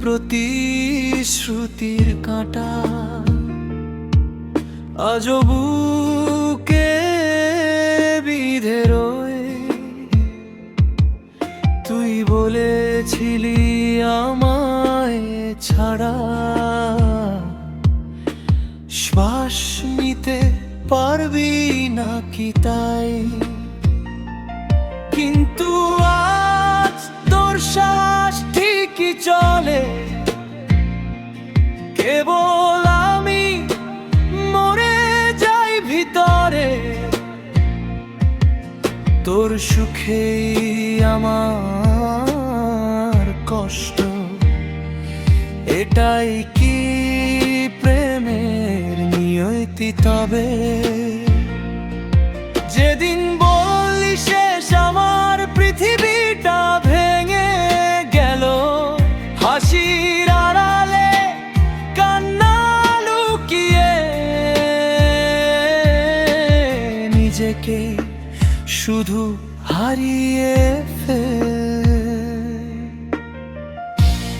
প্রতিশ্রুতির কাঁটা। আজও বুকে বিধে তুই বলেছিলি আমায় ছাড়া। শ্বাস নিতে পারবি না কি তাই? চলে, কেবল আমি মরে যাই ভিতরে। তোর সুখে আমার কষ্ট, এটাই কি প্রেমের নিয়তি তবে? যেদিন নিজেকে শুধু হারিয়ে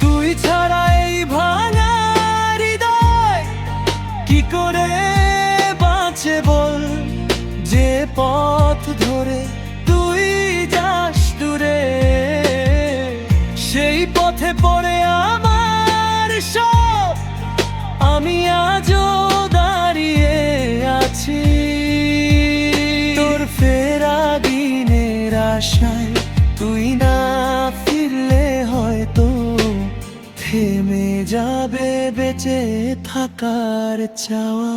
তুই ছাড়া এই ভাঙা হৃদয় কি করে বাঁচে বল? যে পথ ধরে তুই যাস দূরে, সেই পথে পড়ে আমার সব। আমি আজও আশায় তুই না ফিরলে হয়তো থেমে যাবে বেঁচে থাকার চাওয়া।